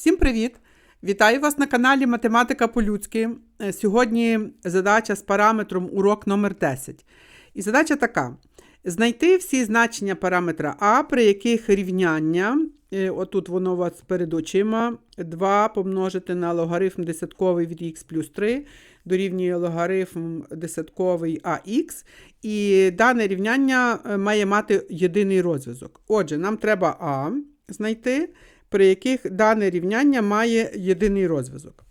Всім привіт! Вітаю вас на каналі Математика по-людськи. Е, Сьогодні задача з параметром урок номер 10. І задача така: знайти всі значення параметра А, при яких рівняння, е, отут воно у вас перед очима, 2 помножити на логарифм десятковий від х плюс 3 дорівнює логарифм десятковий АХ. І дане рівняння е, має мати єдиний розв'язок. Отже, нам треба А знайти при яких дане рівняння має єдиний розв'язок.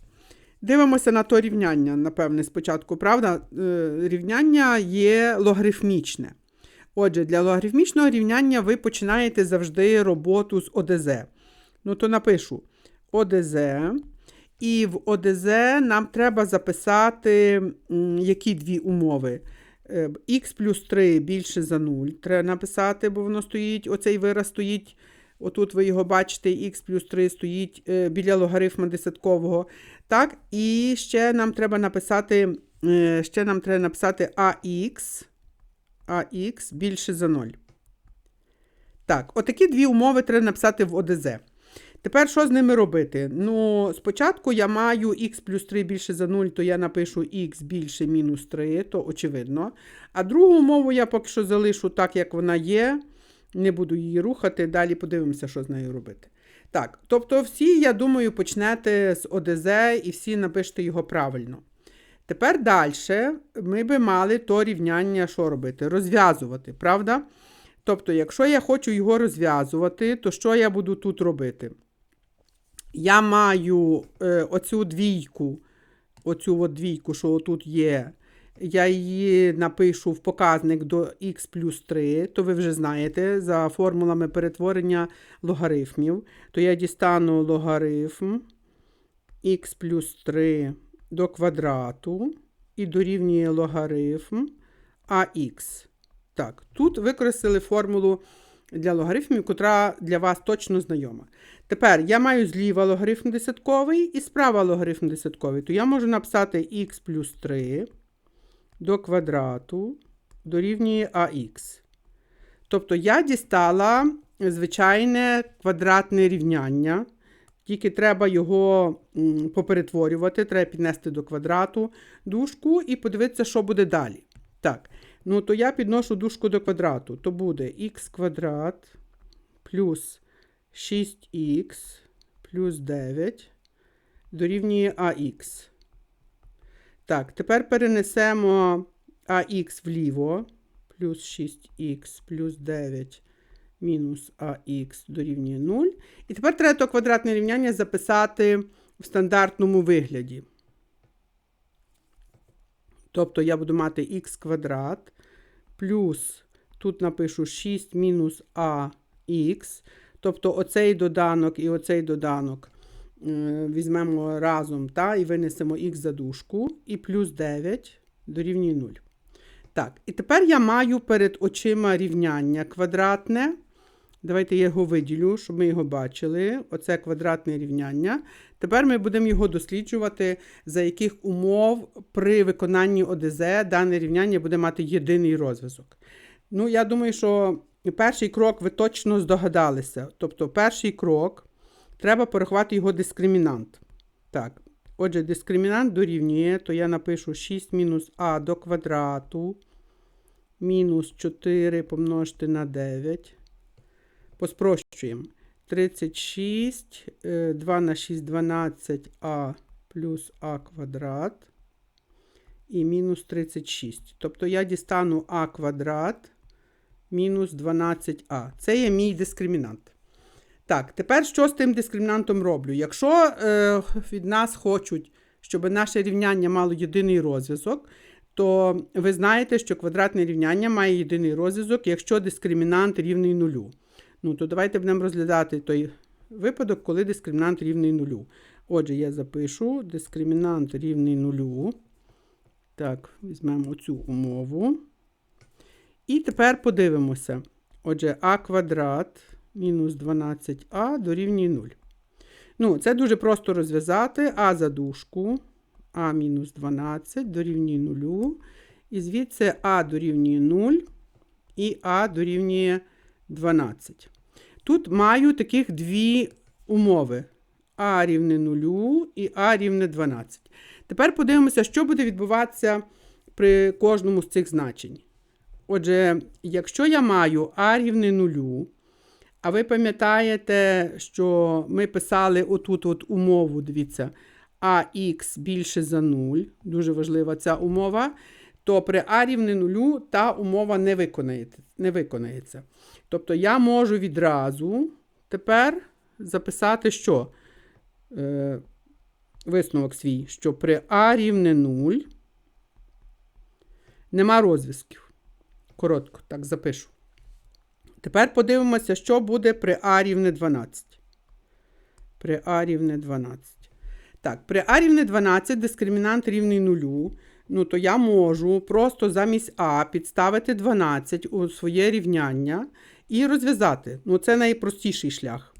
Дивимося на то рівняння, напевне, спочатку, правда? Е, Рівняння є логарифмічне. Отже, для логарифмічного рівняння ви починаєте завжди роботу з ОДЗ. Ну, то напишу ОДЗ. І в ОДЗ нам треба записати які дві умови. Х плюс 3 більше за 0. Треба написати, бо воно стоїть, оцей вираз стоїть. Отут ви його бачите, х плюс 3 стоїть е, біля логарифма десяткового. Так, і ще нам треба написати, е, ще нам треба написати ax, ax більше за 0. Так, отакі дві умови треба написати в ОДЗ. Тепер що з ними робити? Ну, спочатку я маю х плюс 3 більше за 0, то я напишу х більше мінус 3, то очевидно. А другу умову я поки що залишу так, як вона є. Не буду її рухати, далі подивимося, що з нею робити. Так, тобто всі, я думаю, почнете з ОДЗ і всі напишете його правильно. Тепер далі ми би мали то рівняння що робити? Розв'язувати, правда? Тобто, якщо я хочу його розв'язувати, то що я буду тут робити? Я маю е, оцю двійку, оцю от двійку, що тут є, я її напишу в показник до х плюс 3, то ви вже знаєте, за формулами перетворення логарифмів, то я дістану логарифм х плюс 3 до квадрату і дорівнює логарифм АХ. Так, тут використали формулу для логарифмів, котра для вас точно знайома. Тепер я маю зліва логарифм десятковий і справа логарифм десятковий, то я можу написати х плюс 3 до квадрату дорівнює АХ. Тобто я дістала звичайне квадратне рівняння, тільки треба його поперетворювати, треба піднести до квадрату дужку і подивитися, що буде далі. Так, ну то я підношу дужку до квадрату, то буде х квадрат плюс 6х плюс 9 дорівнює АХ. Так, тепер перенесемо АХ вліво, плюс 6х плюс 9 мінус АХ дорівнює 0. І тепер треба то квадратне рівняння записати в стандартному вигляді. Тобто я буду мати х квадрат плюс, тут напишу 6 мінус АХ. Тобто оцей доданок і оцей доданок візьмемо разом та, і винесемо х за дужку, і плюс 9 дорівнює 0. Так, і тепер я маю перед очима рівняння квадратне. Давайте я його виділю, щоб ми його бачили. Оце квадратне рівняння. Тепер ми будемо його досліджувати, за яких умов при виконанні ОДЗ дане рівняння буде мати єдиний розв'язок. Ну, я думаю, що перший крок ви точно здогадалися. Тобто, перший крок треба порахувати його дискримінант. Так, отже, дискримінант дорівнює, то я напишу 6 мінус а до квадрату мінус 4 помножити на 9. Поспрощуємо. 36, е, 2 на 6, 12а плюс а квадрат і мінус 36. Тобто я дістану а квадрат мінус 12а. Це є мій дискримінант. Так, тепер що з тим дискримінантом роблю? Якщо е, від нас хочуть, щоб наше рівняння мало єдиний розв'язок, то ви знаєте, що квадратне рівняння має єдиний розв'язок, якщо дискримінант рівний нулю. Ну, то давайте будемо розглядати той випадок, коли дискримінант рівний нулю. Отже, я запишу дискримінант рівний нулю. Так, візьмемо цю умову. І тепер подивимося. Отже, а квадрат мінус 12а дорівнює 0. Ну, це дуже просто розв'язати. А за дужку, а мінус 12 дорівнює 0. І звідси а дорівнює 0 і а дорівнює 12. Тут маю таких дві умови. а рівне 0 і а рівне 12. Тепер подивимося, що буде відбуватися при кожному з цих значень. Отже, якщо я маю а рівне 0, а ви пам'ятаєте, що ми писали отут от умову, дивіться, АХ більше за 0, дуже важлива ця умова, то при А рівне 0 та умова не виконається. Не виконається. Тобто я можу відразу тепер записати, що е, висновок свій, що при А рівне 0 нема розв'язків. Коротко, так запишу. Тепер подивимося, що буде при А рівне 12. При А рівне 12. Так, при А рівне 12 дискримінант рівний 0. Ну, то я можу просто замість А підставити 12 у своє рівняння і розв'язати. Ну, це найпростіший шлях.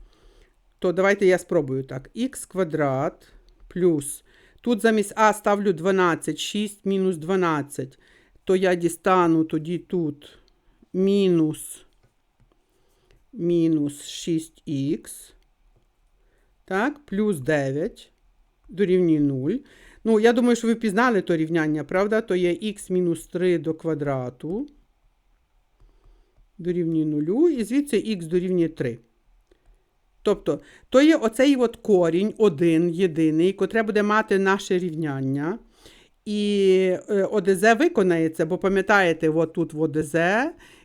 То давайте я спробую так. Х квадрат плюс. Тут замість А ставлю 12, 6 мінус 12. То я дістану тоді тут мінус мінус 6х, так, плюс 9 дорівнює 0. Ну, я думаю, що ви впізнали то рівняння, правда? То є х мінус 3 до квадрату дорівнює 0, і звідси х дорівнює 3. Тобто, то є оцей от корінь, один, єдиний, котре буде мати наше рівняння. І е, ОДЗ виконається, бо пам'ятаєте, от тут в ОДЗ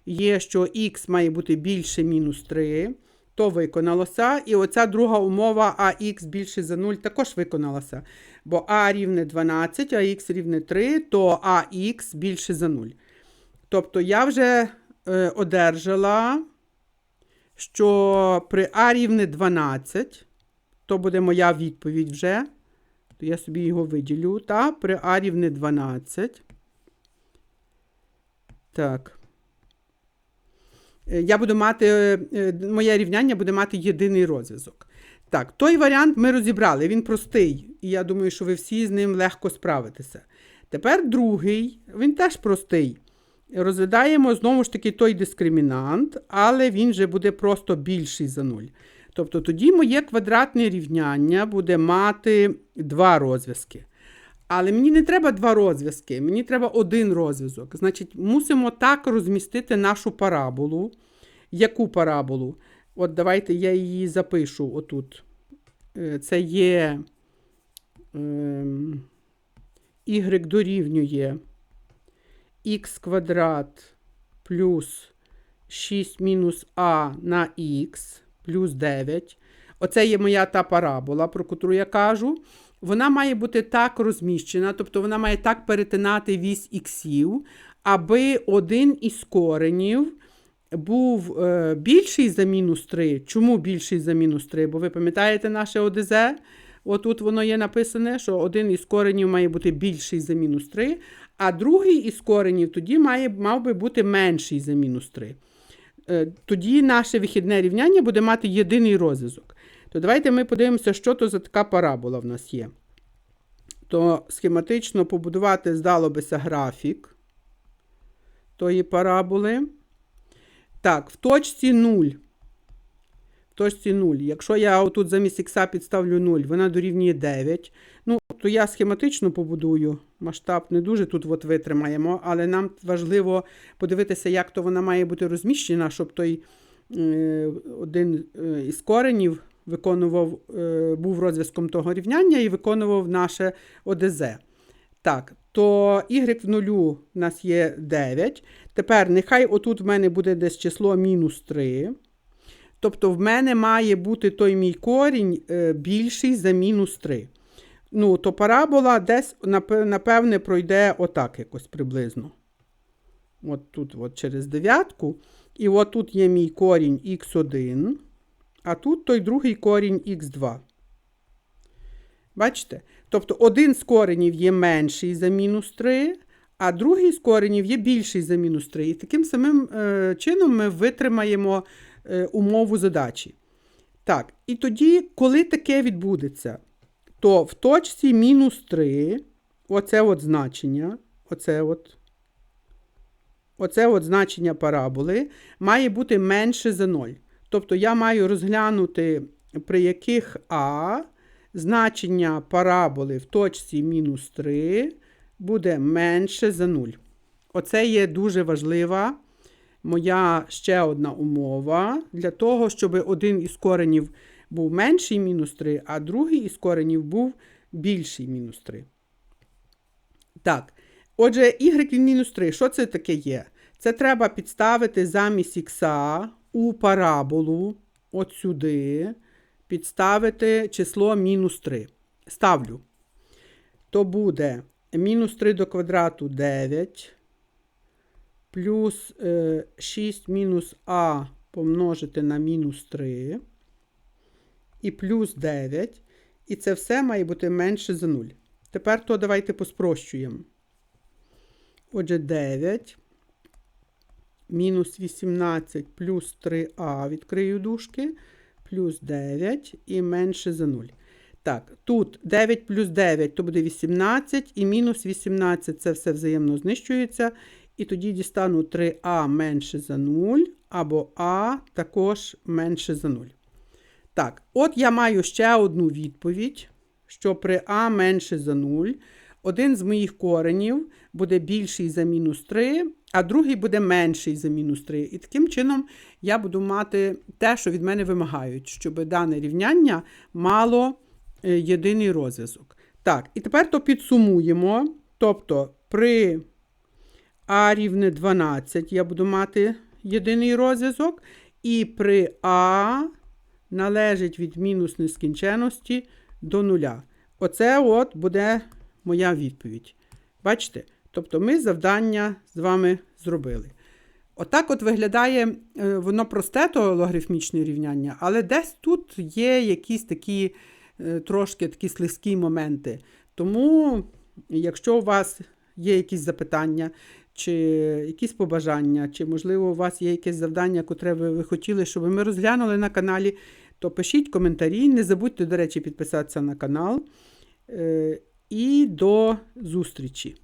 є, що х має бути більше мінус 3, то виконалося. І оця друга умова АХ більше за 0 також виконалася. Бо А рівне 12, а х рівне 3, то АХ більше за 0. Тобто я вже е, одержала, що при А рівне 12, то буде моя відповідь вже. То я собі його виділю. Та при А рівне 12. Так. Е, Я буду мати, е, моє рівняння буде мати єдиний розв'язок. Так, той варіант ми розібрали, він простий. І я думаю, що ви всі з ним легко справитеся. Тепер другий, він теж простий. Розглядаємо знову ж таки той дискримінант, але він вже буде просто більший за 0. Тобто тоді моє квадратне рівняння буде мати два розв'язки. Але мені не треба два розв'язки, мені треба один розв'язок. Значить, мусимо так розмістити нашу параболу. Яку параболу? От давайте я її запишу отут. Е, Це є ем, y дорівнює х квадрат плюс 6 мінус а на х плюс 9. Оце є моя та парабола, про яку я кажу. Вона має бути так розміщена, тобто вона має так перетинати вісь іксів, аби один із коренів був е, більший за мінус 3. Чому більший за мінус 3? Бо ви пам'ятаєте наше ОДЗ? Отут воно є написане, що один із коренів має бути більший за мінус 3, а другий із коренів тоді має, мав би бути менший за мінус 3. Е, тоді наше вихідне рівняння буде мати єдиний розв'язок. То давайте ми подивимося, що то за така парабола в нас є. То схематично побудувати здалося графік тої параболи. Так, в точці 0. В точці 0. Якщо я отут замість х підставлю 0, вона дорівнює 9. Ну, то я схематично побудую. Масштаб не дуже тут от витримаємо, але нам важливо подивитися, як то вона має бути розміщена, щоб той е, один е, із коренів виконував, е, був розв'язком того рівняння і виконував наше ОДЗ. Так, то y в нулю в нас є 9. Тепер нехай отут в мене буде десь число мінус 3. Тобто в мене має бути той мій корінь е, більший за мінус 3. Ну, то парабола десь, напевне, пройде отак якось приблизно. От тут от через дев'ятку. І от тут є мій корінь х1, а тут той другий корінь х2. Бачите? Тобто один з коренів є менший за мінус 3, а другий з коренів є більший за мінус 3. І таким самим е, чином ми витримаємо е, умову задачі. Так, і тоді, коли таке відбудеться, то в точці мінус 3, оце от значення, оце от, оце от значення параболи має бути менше за 0. Тобто я маю розглянути, при яких А значення параболи в точці мінус 3 буде менше за 0. Оце є дуже важлива моя ще одна умова для того, щоб один із коренів був менший мінус 3, а другий із коренів був більший мінус 3. Так, отже, y мінус 3, що це таке є? Це треба підставити замість х у параболу, от сюди, підставити число мінус 3. Ставлю. То буде мінус 3 до квадрату 9, плюс е, 6 мінус а помножити на мінус 3, і плюс 9. І це все має бути менше за 0. Тепер то давайте поспрощуємо. Отже, 9 мінус 18 плюс 3а відкрию дужки, плюс 9 і менше за 0. Так, тут 9 плюс 9 то буде 18, і мінус 18 це все взаємно знищується. І тоді дістану 3а менше за 0, або а також менше за 0. Так, от я маю ще одну відповідь, що при а менше за 0 один з моїх коренів буде більший за мінус 3, а другий буде менший за мінус 3. І таким чином я буду мати те, що від мене вимагають, щоб дане рівняння мало е, єдиний розв'язок. Так, і тепер то підсумуємо. Тобто при а рівне 12 я буду мати єдиний розв'язок, і при А належить від мінус нескінченності до нуля. Оце от буде моя відповідь. Бачите? Тобто ми завдання з вами зробили. Отак от виглядає, е, воно просте, то логарифмічне рівняння, але десь тут є якісь такі е, трошки такі слизькі моменти. Тому, якщо у вас є якісь запитання, чи якісь побажання, чи, можливо, у вас є якесь завдання, котре ви, ви хотіли, щоб ми розглянули на каналі, то пишіть коментарі. Не забудьте, до речі, підписатися на канал. І до зустрічі!